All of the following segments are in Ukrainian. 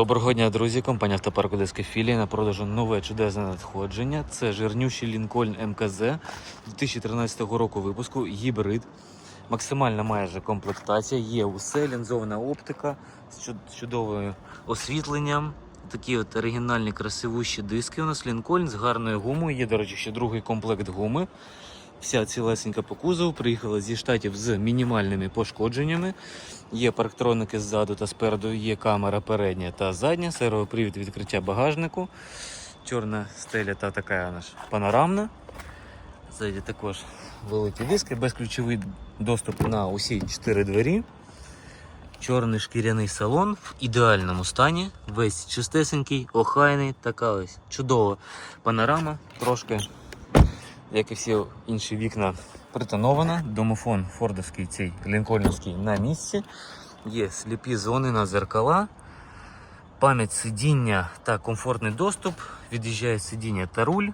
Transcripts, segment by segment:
Доброго дня, друзі. Компанія Автопарк Одеська філія на продажу нове чудесне надходження. Це жирнющий Лінкольн МКЗ 2013 року випуску, гібрид. Максимальна майже комплектація. Є усе, лінзована оптика з чудовим освітленням. Такі от оригінальні красивущі диски у нас Лінкольн з гарною гумою. Є, до речі, ще другий комплект гуми. Вся цілесенька по кузову. Приїхала зі штатів з мінімальними пошкодженнями. Є парктроники ззаду та спереду, є камера передня та задня, сервопривід відкриття багажнику. Чорна стеля та така ж панорамна. Ззаді також великі диски, безключовий доступ на усі чотири двері. Чорний шкіряний салон в ідеальному стані. Весь чистесенький, охайний, така ось чудова панорама. Трошки, як і всі інші вікна, притонована. Домофон фордовський цей лінкольнівський на місці. Є сліпі зони на зеркала, пам'ять сидіння та комфортний доступ. Від'їжджає сидіння та руль,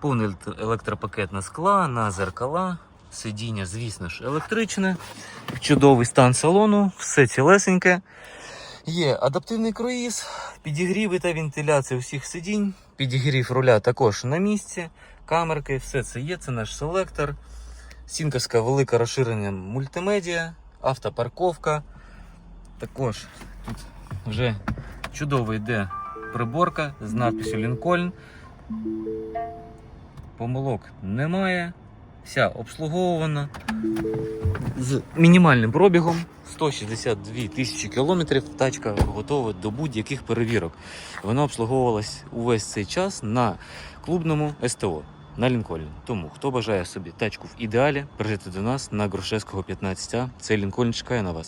повний елект- електропакет на скла, на зеркала. Сидіння, звісно ж, електричне, чудовий стан салону, все цілесеньке. Є адаптивний круїз, підігріви та вентиляція усіх сидінь, підігрів руля також на місці, камерки, все це є, це наш селектор. Сінковська велика розширення мультимедіа, автопарковка. Також тут вже чудово йде приборка з надписю Лінкольн. Помилок немає. Вся обслуговувана з мінімальним пробігом 162 тисячі кілометрів. Тачка готова до будь-яких перевірок. Вона обслуговувалась увесь цей час на клубному СТО на Лінкольн. Тому хто бажає собі тачку в ідеалі, приїжджайте до нас на Грушевського 15А. Цей Лінкольн чекає на вас.